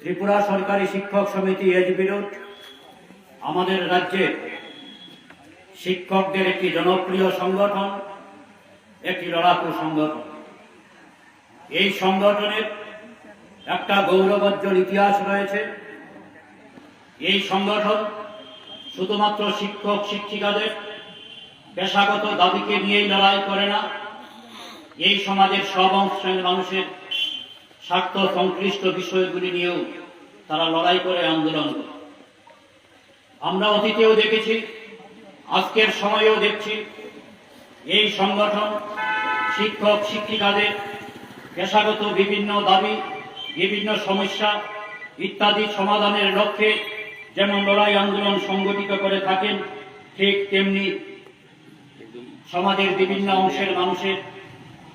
ত্রিপুরা সরকারি শিক্ষক সমিতি এজ বিরোধ আমাদের রাজ্যে শিক্ষকদের একটি জনপ্রিয় সংগঠন, একটি লড়াকু সংগঠন। এই সংগঠনের একটা গৌরবজ্জ্বল ইতিহাস রয়েছে। এই সংগঠন শুধুমাত্র শিক্ষক শিক্ষিকাদের পেশাগত দাবিকে নিয়েই লড়াই করে না, এই সমাজের সব অংশের মানুষের স্বার্থ সংশ্লিষ্ট বিষয়গুলি নিয়েও তারা লড়াই করে আন্দোলন করে। আমরা অতীতেও দেখেছি, আজকের সময়েও দেখছি, এই সংগঠন, শিক্ষক, শিক্ষিকাদের পেশাগত বিভিন্ন দাবি, বিভিন্ন সমস্যা ইত্যাদি সমাধানের লক্ষ্যে যেমন লড়াই আন্দোলন সংগঠিত করে থাকেন, ঠিক তেমনি সমাজের বিভিন্ন অংশের মানুষের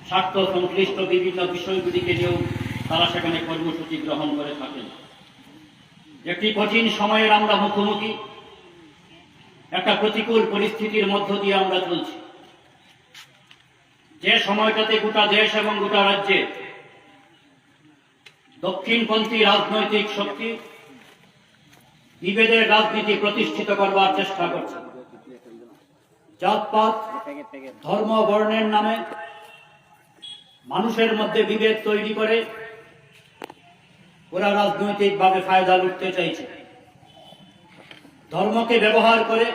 স্বার্থ সংশ্লিষ্ট বিভিন্ন বিষয়গুলিকে নিয়েও তারা সেখানে কর্মসূচি গ্রহণ করে থাকেন। একটি কঠিন সময়ের আমরা মুখোমুখি। একটা প্রতিকূল পরিস্থিতির মধ্য দিয়ে আমরা চলছি। যে সময়টাতে গোটা দেশ এবং গোটা রাজ্যে দক্ষিণপন্থী রাজনৈতিক শক্তি বিভেদের রাজনীতি প্রতিষ্ঠিত করবার চেষ্টা করছে। জাতপাত, ধর্ম, বর্ণের নামে মানুষের মধ্যে বিভেদ তৈরি করে ওরা রাজনৈতিকভাবে ফায়দা লুটতে চাইছে। ধর্মকে ব্যবহার করে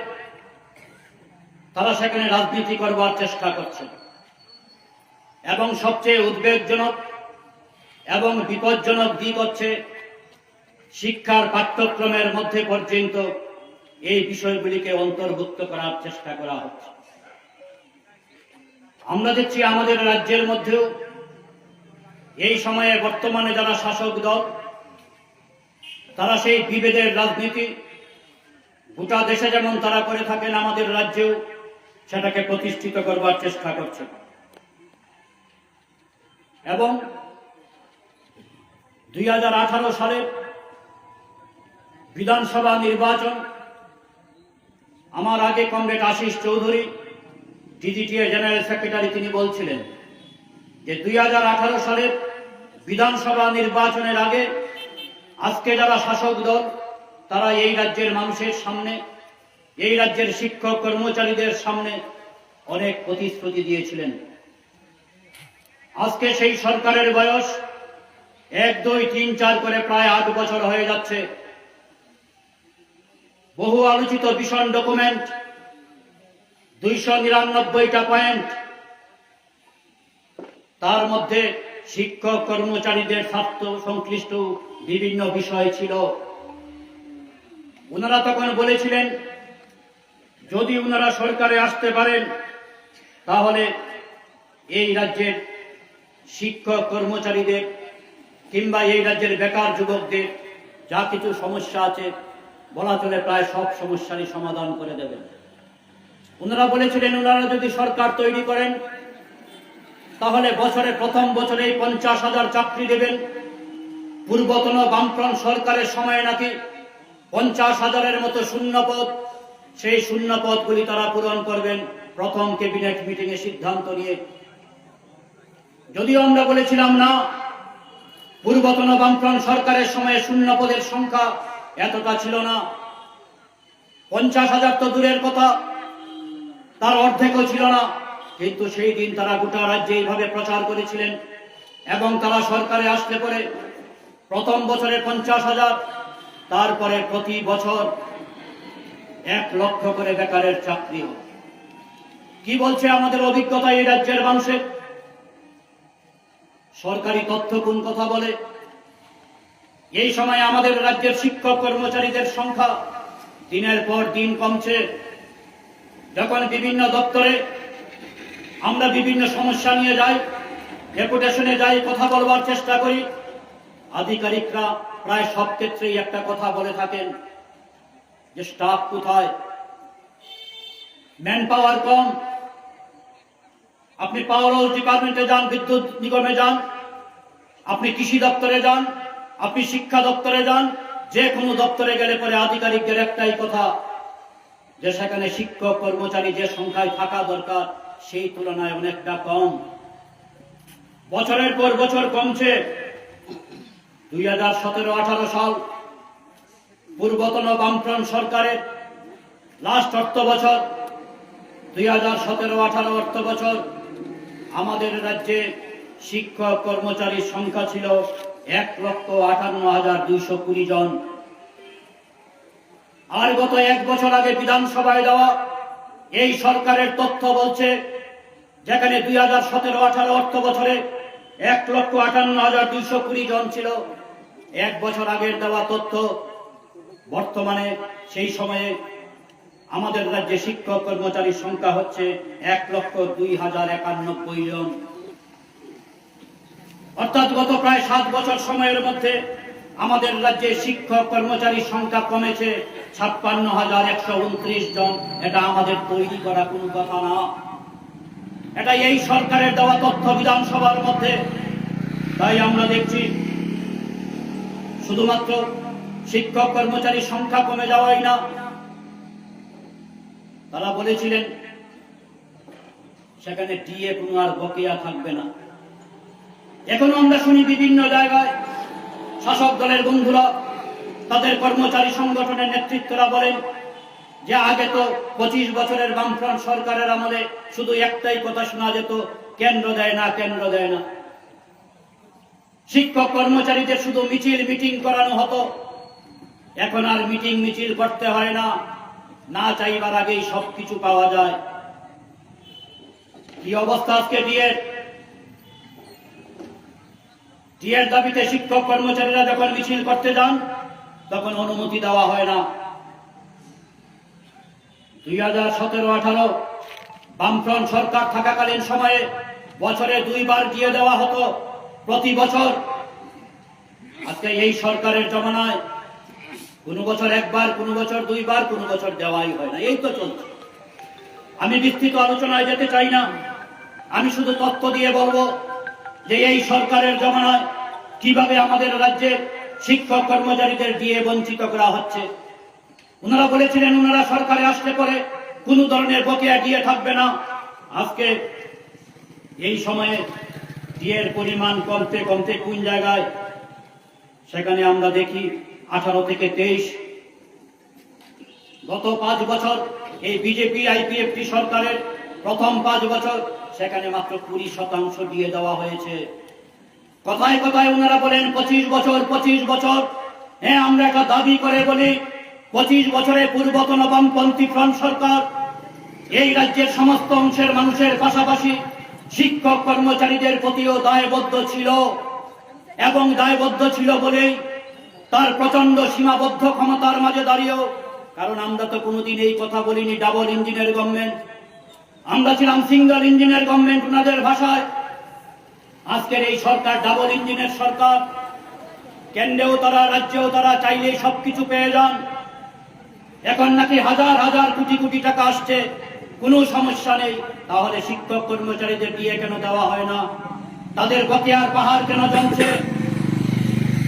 তারা সেখানে রাজনীতি করবার চেষ্টা করছে। এবং সবচেয়ে উদ্বেগজনক এবং বিপজ্জনক দিক হচ্ছে শিক্ষার পাঠ্যক্রমের মধ্যে পর্যন্ত এই বিষয়গুলিকে অন্তর্ভুক্ত করার চেষ্টা করা হচ্ছে। আমরা দেখছি আমাদের রাজ্যের মধ্যেও এই সময়ে বর্তমানে যারা শাসক দল তারা সেই বিভেদের রাজনীতি, গোটা দেশে যেমন তারা করে থাকেন, আমাদের রাজ্যেও সেটাকে প্রতিষ্ঠিত করবার চেষ্টা করছে। এবং দুই সালের বিধানসভা নির্বাচন, আমার আগে comrade Ashis Chowdhury DGTA general secretary, তিনি বলছিলেন যে দুই হাজার আঠারো সালের বিধানসভা নির্বাচনের আগে আজকে যারা শাসক দল, তারা এই রাজ্যের মানুষের সামনে, এই রাজ্যের শিক্ষক কর্মচারীদের সামনে অনেক প্রতিশ্রুতি দিয়েছিলেন। আজকে সেই সরকারের বয়স, এক, দুই, তিন, চার করে প্রায় আট বছর হয়ে যাচ্ছে। বহু আলোচিত ভীষণ ডকুমেন্ট, দুইশো নিরানব্বইটা পয়েন্ট, তার মধ্যে শিক্ষক, কর্মচারীদের স্বার্থ সংশ্লিষ্ট বিভিন্ন বিষয় ছিল। ওনারা তখন বলেছিলেন, যদি ওনারা সরকারে আসতে পারেন, তাহলে এই রাজ্যের শিক্ষক, কর্মচারীদের কিংবা এই রাজ্যের বেকার যুবকদের যা কিছু সমস্যা আছে, বলা চলে প্রায় সব সমস্যারই সমাধান করে দেবেন। ওনারা বলেছিলেন ওনারা যদি সরকার তৈরি করেন তাহলে বছরে প্রথম বছরেই পঞ্চাশ হাজার চাকরি দেবেন। পূর্বতন বামফ্রন্ট সরকারের সময় নাকি পঞ্চাশ হাজারের মতো শূন্য পদ সেই শূন্য পদগুলি তারা পূরণ করবেন প্রথম ক্যাবিনেট মিটিং এ সিদ্ধান্ত নিয়ে। যদিও আমরা বলেছিলাম না, পূর্বতন বামফ্রন্ট সরকারের সময়ে শূন্য পদের সংখ্যা এতটা ছিল না। পঞ্চাশ হাজার তো দূরের কথা, তার অর্ধেকও ছিল না। কিন্তু সেই দিন তারা গোটা রাজ্যে এইভাবে প্রচার করেছিলেন এবং তারা সরকারে আসলে পরে প্রথম বছরে পঞ্চাশ হাজার, তারপরে প্রতি বছর এক লক্ষ করে বেকারের চাকরি কি বলছে আমাদের অভিজ্ঞতা এই রাজ্যের মানুষের? সরকারি তথ্য কোন কথা বলে? এই সময় আমাদের রাজ্যের শিক্ষক কর্মচারীদের সংখ্যা দিনের পর দিন কমছে। যখন বিভিন্ন দপ্তরে আমরা বিভিন্ন সমস্যা নিয়ে যাই ডেপুটেশনে যাই, কথা বলবার চেষ্টা করি। আধিকারিকরা প্রায় সব ক্ষেত্রেই একটা কথা বলে থাকেন যে স্টাফ কোথায়? ম্যান পাওয়ার কম। আপনি পাওয়ার হাউস ডিপার্টমেন্টে যান, বিদ্যুৎ নিগমে যান, আপনি কৃষি দপ্তরে যান, আপনি শিক্ষা দপ্তরে যান, যে কোনো দপ্তরে গেলে পরে আধিকারিকদের একটাই কথা যে, সেখানে শিক্ষক, কর্মচারী যে সংখ্যায় থাকা দরকার সেই তুলনায় অনেকটা কম। বছরের পর বছর কমছে। দুই হাজার সতেরো, আঠারো সাল পূর্বতন বামফ্রন্ট সরকারের লাস্ট অর্থ বছর। দুই হাজার সতেরো, আঠারো অর্থ বছর। আমাদের রাজ্যে শিক্ষক কর্মচারীর সংখ্যা ছিল এক লক্ষ আটান্ন হাজার দুইশো কুড়ি জন। আর গত এক বছর আগে বিধানসভায় দেওয়া এই সরকারের তথ্য বলছে, যেখানে দুই হাজার সতেরো আঠারো অর্থ বছরে এক লক্ষ আটান্ন হাজার দুইশো কুড়ি জন ছিল, এক বছর আগের দেওয়া তথ্য বর্তমানে সেই সময়ে আমাদের রাজ্যে শিক্ষক কর্মচারীর সংখ্যা হচ্ছে এক লক্ষ দুই হাজার একানব্বই জন। অর্থাৎ গত প্রায় সাত বছর সময়ের মধ্যে আমাদের রাজ্যে শিক্ষক কর্মচারীর সংখ্যা কমেছে। ছাপ্পান্ন হাজার একশো উনত্রিশ জন, এটা আমাদের তৈরি করা কোনো কথা না। এটা এই সরকারের দেওয়া তথ্য বিধানসভার মধ্যে। তাই আমরা দেখছি, শুধুমাত্র শিক্ষক কর্মচারীর সংখ্যা কমে যাওয়াই না। তারা বলেছিলেন, সেখানে ডিএ কোনো আর বকেয়া থাকবে না। এখনও আমরা শুনি বিভিন্ন জায়গায় শাসক দলের বন্ধুরা তাদের কর্মচারী সংগঠনের নেতৃত্বরা বলেন যে আগে তো পঁচিশ বছরের বামফ্রন্ট সরকারের আমলে শুধু একটাই কথা শোনা যেত, কেন্দ্র দেয় না, কেন্দ্র দেয় না। শিক্ষক কর্মচারীদের শুধু মিছিল, মিটিং করানো হতো। এখন আর মিটিং, মিছিল করতে হয় না। না চাইবার আগেই সবকিছু পাওয়া যায়। কি অবস্থা আজকে ডিএর? ডিএর দাবিতে শিক্ষক কর্মচারীরা যখন মিছিল করতে যান তখন অনুমতি দেওয়া হয় না। দুই হাজার সতেরো আঠারো বামফ্রন্ট সরকার থাকাকালীন সময়ে বছরে দুইবার দিয়ে দেওয়া হতো প্রতি বছর। আজকে এই সরকারের জমানায় কোনো বছর একবার, কোনো বছর দুইবার, কোনো বছর দেওয়াই হয় না। এই তো চলছে। আমি বিস্তৃত আলোচনায় যেতে চাই না। আমি শুধু তথ্য দিয়ে বলব যে এই সরকারের জমানায় কীভাবে আমাদের রাজ্যের শিক্ষক কর্মচারীদের দিয়ে বঞ্চিত করা হচ্ছে। ওনারা বলেছিলেন, ওনারা সরকারে আসতে পরে কোনো ধরনের বকেয়া দিয়ে থাকবে না। আজকে এই সময়ে ডিএর পরিমাণ কমতে কমতে কোন জায়গায়? সেখানে আমরা দেখি আঠারো থেকে তেইশ। গত পাঁচ বছর এই বিজেপি, আইপিএফটি সরকারের প্রথম পাঁচ বছর, সেখানে মাত্র কুড়ি শতাংশ দিয়ে দেওয়া হয়েছে। কথায় কথায় ওনারা বলেন, পঁচিশ বছর পঁচিশ বছর। হ্যাঁ আমরা একটা দাবি করে বলি, পঁচিশ বছরে পূর্বতন বামপন্থী ফ্রন্ট সরকার, এই রাজ্যের সমস্ত অংশের মানুষের পাশাপাশি শিক্ষক কর্মচারীদের প্রতিও দায়বদ্ধ ছিল এবং দায়বদ্ধ ছিল বলেই তার প্রচণ্ড সীমাবদ্ধ ক্ষমতার মাঝে দাঁড়িয়েও, কারণ আমরা তো কোনোদিন এই কথা বলিনি, ডাবল ইঞ্জিনের গভর্নমেন্ট। আমরা ছিলাম সিঙ্গল ইঞ্জিনের গভর্নমেন্ট, ওনাদের ভাষায় আজকের এই সরকার ডাবল ইঞ্জিনের সরকার। কেন্দ্রেও তারা, রাজ্যেও তারা চাইলেই সবকিছু পেয়ে যান। এখন নাকি হাজার হাজার কোটি কোটি টাকা আসছে। কোনো সমস্যা নেই। তাহলে শিক্ষক কর্মচারীদের দিয়ে কেন দেওয়া হয় না? তাদের বকেয়ার পাহাড় কেন জমছে?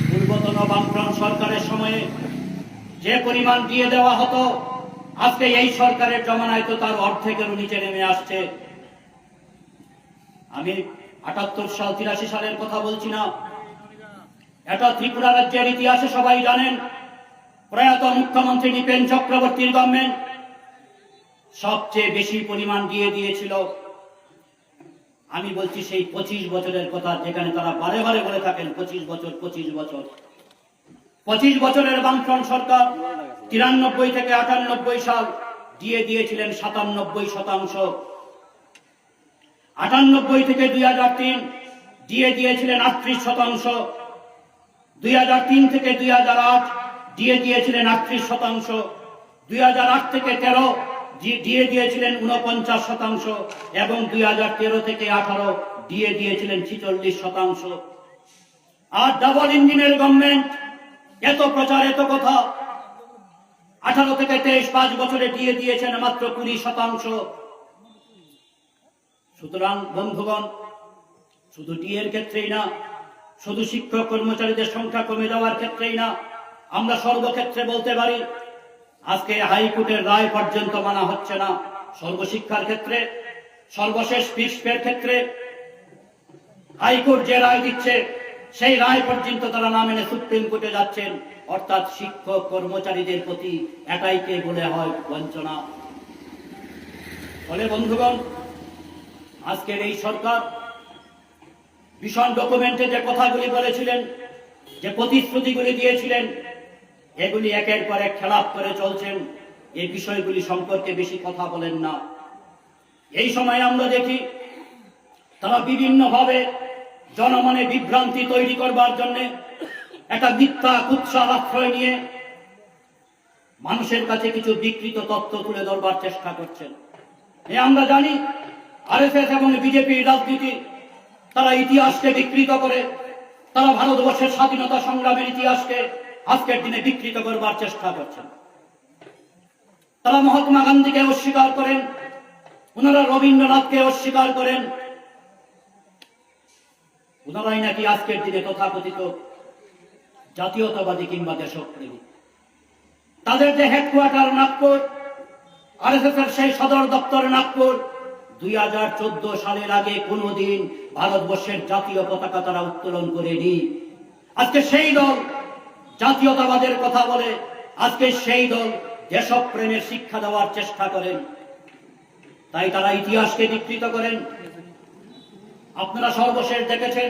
পূর্বতন বামফ্রন্ট সরকারের সময়ে যে পরিমাণ দিয়ে দেওয়া হতো, আজকে এই সরকারের জমানায় তো তার অর্ধেকেরও নিচে নেমে আসছে। আমি আটাত্তর সাল তিরাশি সালের কথা বলছি না। এটা ত্রিপুরা রাজ্যের ইতিহাসে সবাই জানেন, প্রয়াত মুখ্যমন্ত্রী নিপেন চক্রবর্তীর গভর্নমেন্ট সবচেয়ে বেশি পরিমাণ দিয়ে দিয়েছিল। আমি বলছি সেই পঁচিশ বছরের কথা যেখানে তারা বারে বারে বলে থাকেন, পঁচিশ বছর পঁচিশ বছর। পঁচিশ বছরের বামফ্রন্ট সরকার তিরানব্বই থেকে আটানব্বই সাল দিয়ে দিয়েছিলেন সাতানব্বই শতাংশ। আটানব্বই থেকে দুই হাজার তিন দিয়ে দিয়েছিলেন আটত্রিশ শতাংশ। দুই হাজার তিন থেকে দুই হাজার আট দিয়ে দিয়েছিলেন আটত্রিশ শতাংশ। দুই হাজার আট থেকে তেরো দিয়ে দিয়েছিলেন উনপঞ্চাশ শতাংশ এবং দুই হাজার তেরো থেকে আঠারো দিয়ে দিয়েছিলেন ছিচল্লিশ শতাংশ। আর ডাবল ইঞ্জিনের গভর্নমেন্ট এত প্রচার, এত কথা। আঠারো থেকে তেইশ পাঁচ বছরে দিয়ে দিয়েছেন মাত্র কুড়ি শতাংশ। সুতরাং, বন্ধুগণ, শুধু ডিএর ক্ষেত্রেই না, শুধু শিক্ষক কর্মচারীদের সংখ্যা কমে যাওয়ার ক্ষেত্রেই না, আমরা সর্বক্ষেত্রে বলতে পারি, আজকে হাইকোর্টের রায় পর্যন্ত মানা হচ্ছে না। সর্বশিক্ষার ক্ষেত্রে, সর্বশেষ ফিক্সপের ক্ষেত্রে, হাইকোর্ট যে রায় দিচ্ছে, সেই রায় পর্যন্ত তারা না মেনে সুপ্রিম কোর্টে যাচ্ছেন। অর্থাৎ শিক্ষক কর্মচারীদের প্রতি একাইকে বলে হয় বঞ্চনা। ফলে, বন্ধুগণ আজকের এই সরকার ভীষণ ডকুমেন্টে যে কথাগুলি বলেছিলেন, যে প্রতিশ্রুতিগুলি দিয়েছিলেন, এগুলি একের পর এক খেলাপ করে চলছেন, এই বিষয়গুলি সম্পর্কে বেশি কথা বলেন না। এই সময় আমরা দেখি, তারা বিভিন্নভাবে জনমনে বিভ্রান্তি তৈরি করবার জন্য একটা মিথ্যা কুৎসার আশ্রয় নিয়ে মানুষের কাছে কিছু বিকৃত তথ্য তুলে ধরবার চেষ্টা করছেন। এ আমরা জানি আরএসএস এবং বিজেপির রাজনীতি তারা ইতিহাসকে বিকৃত করে, তারা ভারতবর্ষের স্বাধীনতা সংগ্রামের ইতিহাসকে আজকের দিনে বিকৃত করবার চেষ্টা করছেন। তারা মহাত্মা গান্ধীকে অস্বীকার করেন ওনারা রবীন্দ্রনাথকে অস্বীকার করেন। ওনারাই নাকি আজকের দিনে তথাকথিত জাতীয়তাবাদী কিংবা দেশপ্রেমী। তাদের যে হেডকোয়ার্টার নাগপুর আরএসএস এর সেই সদর দপ্তর নাগপুর দুই হাজার চোদ্দ সালের আগে কোনোদিন ভারতবর্ষের জাতীয় পতাকা তারা উত্তোলন করেনি। আজকে সেই দল জাতীয়তাবাদের কথা বলে, আজকে সেই দল দেশপ্রেমের শিক্ষা দেওয়ার চেষ্টা করেন। তাই তারা ইতিহাসকে বিকৃত করেন। আপনারা সর্বশেষ দেখেছেন,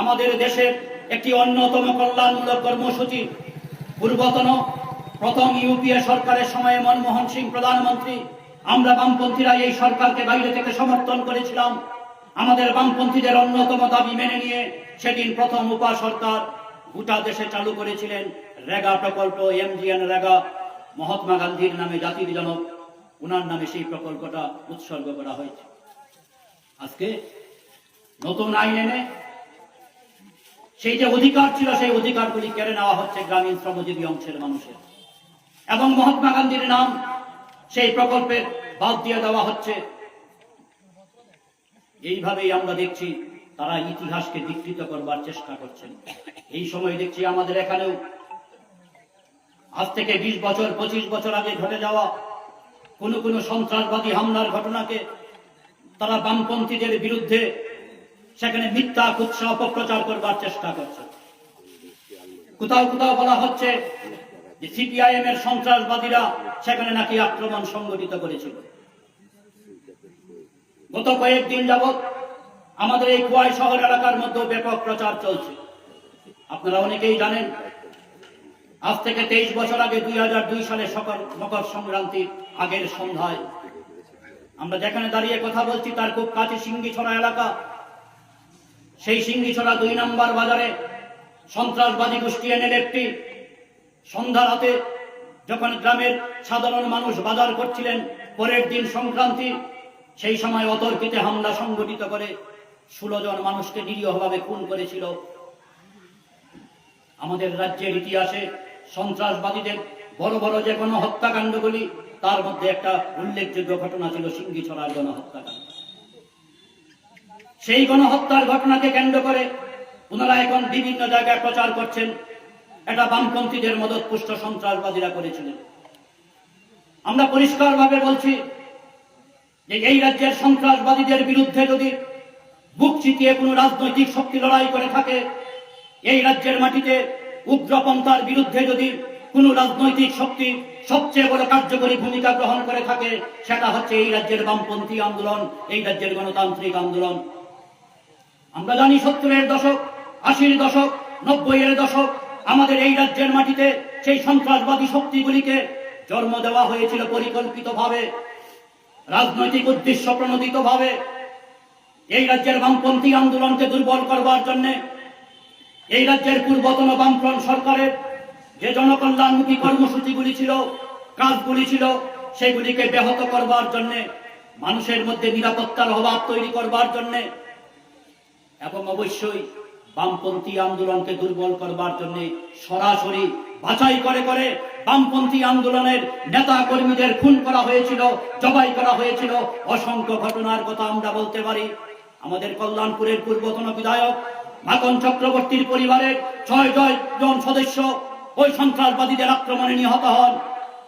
আমাদের দেশের একটি অন্যতম কল্যাণমূলক কর্মসূচি। পূর্বতন প্রথম ইউপিএ সরকারের সময়ে মনমোহন সিং, প্রধানমন্ত্রী আমরা বামপন্থীরা এই সরকারকে বাইরে থেকে সমর্থন করেছিলাম। আমাদের বামপন্থীদের অন্যতম দাবি মেনে নিয়ে সেদিন প্রথম উপা সরকার গোটা দেশে চালু করেছিলেন রেগা প্রকল্প, এমজিএন রেগা মহাত্মা গান্ধীর নামে জাতির জনক, উনার নামে সেই প্রকল্পটা উৎসর্গ করা হয়েছে। আজকে নতুন আইন এনে সেই যে অধিকার ছিল, সেই অধিকারগুলি কেড়ে নেওয়া হচ্ছে গ্রামীণ শ্রমজীবী অংশের মানুষের। এবং মহাত্মা গান্ধীর নাম সেই প্রকল্পের বাদ দিয়ে দেওয়া হচ্ছে। এইভাবেই আমরা দেখছি তারা ইতিহাসকে বিকৃত করবার চেষ্টা করছেন। এই সময় দেখছি আমাদের এখানেও আজ থেকে বিশ বছর, পঁচিশ বছর আগে ঘটে যাওয়া কোনো কোনো সন্ত্রাসবাদী হামলার ঘটনাকে তারা বামপন্থীদের বিরুদ্ধে সেখানে মিথ্যা, কুৎসা, অপপ্রচার করবার চেষ্টা করছে। কোথাও কোথাও বলা হচ্ছে যে সিপিআইএম এর সন্ত্রাসবাদীরা সেখানে নাকি আক্রমণ সংগঠিত করেছিল। গত কয়েকদিন যাবৎ আমাদের এই কুয়াই শহর এলাকার মধ্যে ব্যাপক প্রচার চলছে। আপনারা অনেকেই জানেন, আজ থেকে তেইশ বছর আগে দুই হাজার দুই সালে সকল মকর সংক্রান্তির আগের সন্ধ্যায় আমরা যেখানে দাঁড়িয়ে কথা বলছি তার খুব কাছে সিঙ্গিছড়া এলাকা। সেই সিঙ্গিছড়া দুই নম্বর বাজারে সন্ত্রাসবাদী গোষ্ঠী একটি সন্ধ্যা রাতে যখন গ্রামের সাধারণ মানুষ বাজার করছিলেন, পরের দিন সংক্রান্তি, সেই সময় অতর্কিতে হামলা সংগঠিত করে ষোলো জন মানুষকে নিরীহভাবে খুন করেছিল। আমাদের রাজ্যের ইতিহাসে সন্ত্রাসবাদীদের বড় বড় যে কোনো হত্যাকাণ্ডগুলি, তার মধ্যে একটা উল্লেখযোগ্য ঘটনা ছিল সিঙ্গিছড়ার গণহত্যাকাণ্ড। সেই গণহত্যার ঘটনাকে কেন্দ্র করে ওনারা এখন বিভিন্ন জায়গায় প্রচার করছেন এটা বামপন্থীদের মদত পুষ্ট সন্ত্রাসবাদীরা করেছিলেন। আমরা পরিষ্কারভাবে বলছি যে এই রাজ্যের সন্ত্রাসবাদীদের বিরুদ্ধে যদি বুক চিতিয়ে কোনো রাজনৈতিক শক্তি লড়াই করে থাকে, এই রাজ্যের মাটিতে উগ্রপন্থার বিরুদ্ধে যদি কোনো রাজনৈতিক শক্তি সবচেয়ে বড় কার্যকরী ভূমিকা গ্রহণ করে থাকে, সেটা হচ্ছে এই রাজ্যের বামপন্থী আন্দোলন, এই রাজ্যের গণতান্ত্রিক আন্দোলন। আমরা জানি সত্তরের দশক, আশির দশক নব্বই এর দশক আমাদের এই রাজ্যের মাটিতে সেই সন্ত্রাসবাদী শক্তিগুলিকে জন্ম দেওয়া হয়েছিল পরিকল্পিতভাবে, রাজনৈতিক উদ্দেশ্য প্রণোদিত ভাবে এই রাজ্যের বামপন্থী আন্দোলনকে দুর্বল করবার জন্য এই রাজ্যের পূর্বতন বামফ্রন্ট সরকারের যে জনকল্যাণমুখী কর্মসূচিগুলি ছিল, কাজগুলি ছিল, সেগুলিকে ব্যাহত করবার জন্য, মানুষের মধ্যে নিরাপত্তার অভাব তৈরি করবার জন্য এবং অবশ্যই বামপন্থী আন্দোলনকে দুর্বল করবার জন্য সরাসরি বাছাই করে করে বামপন্থী আন্দোলনের নেতা কর্মীদের খুন করা হয়েছিল, জবাই করা হয়েছিল। অসংখ্য ঘটনার কথা আমরা বলতে পারি। আমাদের কল্যাণপুরের পূর্বতন বিধায়ক মাখন চক্রবর্তীর পরিবারের ছয় জয় জন সদস্য ওই সন্ত্রাসবাদীদের আক্রমণে নিহত হন।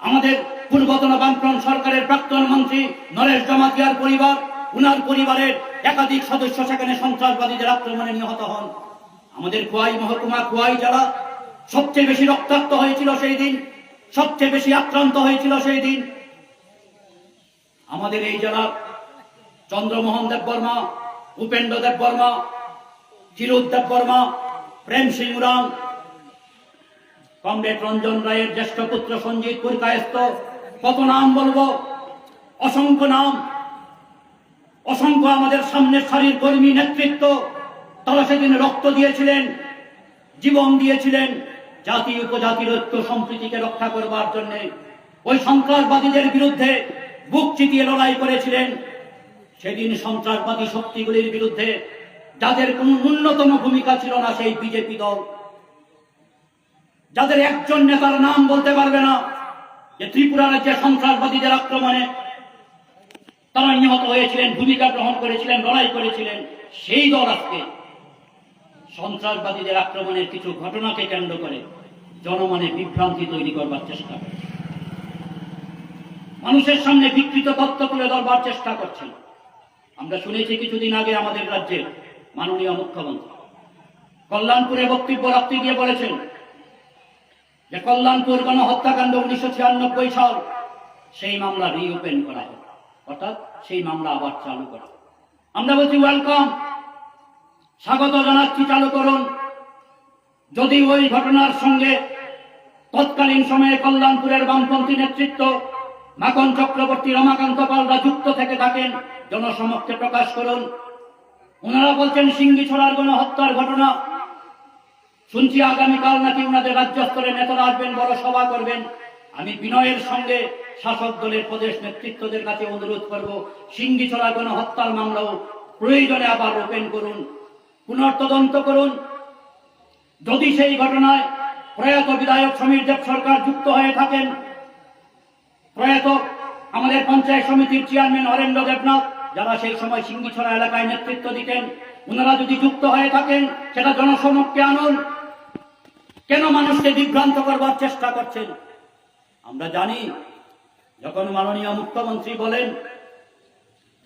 আমাদের পূর্বতন বামফ্রন্ট সরকারের প্রাক্তন মন্ত্রী নরেশ জমাতিয়ার পরিবার, উনার পরিবারের একাধিক সদস্য সেখানে সন্ত্রাসবাদীদের আক্রমণে নিহত হন। আমাদের খোয়াই মহকুমা, খোয়াই জেলা সবচেয়ে বেশি রক্তাক্ত হয়েছিল সেই দিন, সবচেয়ে বেশি আক্রান্ত হয়েছিল সেই দিন। আমাদের এই জেলা চন্দ্রমোহন দেব বর্মা উপেন্দ্র দেব বর্মা চিরুদ দেব বর্মা প্রেম সিং উরাম কমরেড রঞ্জন রায়ের জ্যেষ্ঠ পুত্র সঞ্জিত পুরকায়স্ত কত নাম বলব? অসংখ্য নাম। অসংখ্য আমাদের সামনের সারির কর্মী নেতৃত্ব তারা সেদিন রক্ত দিয়েছিলেন, জীবন দিয়েছিলেন জাতি উপজাতির ঐক্য সম্প্রীতিকে রক্ষা করবার জন্য। ওই সন্ত্রাসবাদীদের বিরুদ্ধে বুক চিতিয়ে লড়াই করেছিলেন। সেদিন সন্ত্রাসবাদী শক্তিগুলির বিরুদ্ধে যাদের কোনো ন্যূনতম ভূমিকা ছিল না সেই বিজেপি দল। যাদের একজন নেতার নাম বলতে পারবে না, যে ত্রিপুরা রাজ্যে সন্ত্রাসবাদীদের আক্রমণে তারা নিহত হয়েছিলেন, ভূমিকা গ্রহণ করেছিলেন, লড়াই করেছিলেন, সেই দল আজকে সন্ত্রাসবাদীদের আক্রমণের কিছু ঘটনাকে কেন্দ্র করে জনমনে বিভ্রান্তি তৈরি করবার চেষ্টা করে। মানুষের সামনে বিকৃত তথ্য তুলে ধরবার চেষ্টা করছেন আমরা শুনেছি কিছুদিন আগে আমাদের রাজ্যের মাননীয় মুখ্যমন্ত্রী কল্যাণপুরে বক্তব্য রাখতে গিয়ে বলেছেন যে কল্যাণপুর গণহত্যাকাণ্ড উনিশশো ছিয়ানব্বই সাল, সেই মামলা রিওপেন করা হবে অর্থাৎ সেই মামলা আবার চালু করা আমরা বলছি ওয়েলকাম স্বাগত জানাচ্ছি চালু করুন। যদি ওই ঘটনার সঙ্গে তৎকালীন সময়ে কল্যাণপুরের বামপন্থী নেতৃত্ব মাখন চক্রবর্তী রমাকান্ত পালরা যুক্ত থেকে থাকেন, জনসমক্ষে প্রকাশ করুন। ওনারা বলছেন, সিঙ্গি ছড়ার গণহত্যার ঘটনা। শুনছি আগামীকাল নাকি ওনাদের রাজ্য স্তরের নেতারা আসবেন, বড় সভা করবেন। আমি বিনয়ের সঙ্গে শাসক দলের প্রদেশ নেতৃত্বদের কাছে অনুরোধ করব, সিঙ্গি ছড়া গণহত্যার মামলাও প্রয়োজনে আবার ওপেন করুন। পুনর্তদন্ত করুন। যদি সেই ঘটনায় প্রয়াত বিধায়ক সমীর দেব সরকার যুক্ত হয়ে থাকেন, প্রয়াত আমাদের পঞ্চায়েত সমিতির চেয়ারম্যান হরেন্দ্র দেবনাথ, যারা সেই সময় সিঙ্গিছড়া এলাকায় নেতৃত্ব দিতেন, ওনারা যদি যুক্ত হয়ে থাকেন, সেটা জনসমক্ষে আনুন। কেন মানুষকে বিভ্রান্ত করবার চেষ্টা করছেন? আমরা জানি, যখন মাননীয় মুখ্যমন্ত্রী বলেন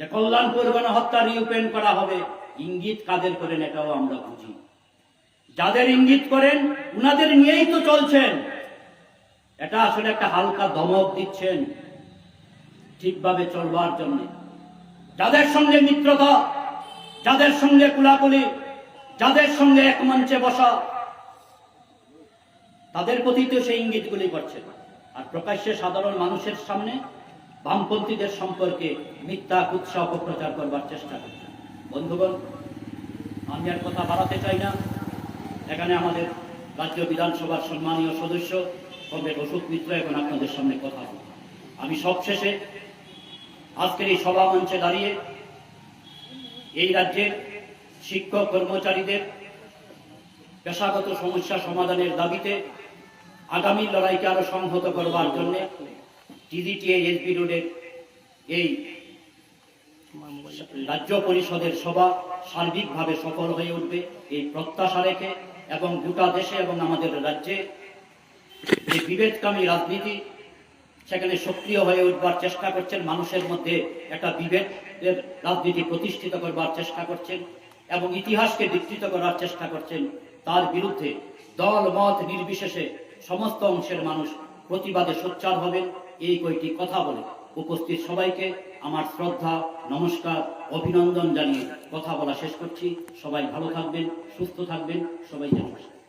যে কল্যাণপুর গণহত্যা রিওপেন করা হবে ইঙ্গিত কাদের করেন এটাও আমরা বুঝি। যাদের ইঙ্গিত করেন, উনাদের নিয়েই তো চলছেন। এটা আসলে একটা হালকা দমক দিচ্ছেন ঠিকভাবে চলবার জন্য। যাদের সঙ্গে মিত্রতা, যাদের সঙ্গে কুলাকুলি, যাদের সঙ্গে এক মঞ্চে বসা, তাদের প্রতি তো সেই ইঙ্গিতগুলি করছে। আর প্রকাশ্যে সাধারণ মানুষের সামনে বামপন্থীদের সম্পর্কে মিথ্যা উৎসাহ অপপ্রচার করবার চেষ্টা করছে। বন্ধুগণ, আমি আর কথা বাড়াতে চাই না এখানে আমাদের রাজ্য বিধানসভার সম্মানীয় সদস্য, কমরেড অশোক মিত্র, এখন আপনাদের সামনে কথা বলবে। আমি সবশেষে আজকের এই সভা মঞ্চে দাঁড়িয়ে এই রাজ্যের শিক্ষক কর্মচারীদের পেশাগত সমস্যা সমাধানের দাবিতে আগামী লড়াইকে আরও সংহত করবার জন্য টিডিটিএ এসবি রোডের এই রাজ্য পরিষদের সভা সার্বিকভাবে সফল হয়ে উঠবে এই প্রত্যাশা রেখে এবং গোটা দেশে এবং আমাদের রাজ্যে যে বিভেদকামী রাজনীতি সেখানে সক্রিয় হয়ে উঠবার চেষ্টা করছেন, মানুষের মধ্যে একটা বিভেদের রাজনীতি প্রতিষ্ঠিত করবার চেষ্টা করছেন এবং ইতিহাসকে বিকৃত করার চেষ্টা করছেন, তার বিরুদ্ধে দল, মত নির্বিশেষে সমস্ত অংশের মানুষ প্রতিবাদে সোচ্চার হবেন, এই কয়টি কথা বলে উপস্থিত সবাইকে আমার শ্রদ্ধা, নমস্কার, অভিনন্দন জানিয়ে কথা বলা শেষ করছি। সবাই ভালো থাকবেন, সুস্থ থাকবেন, সবাই নমস্কার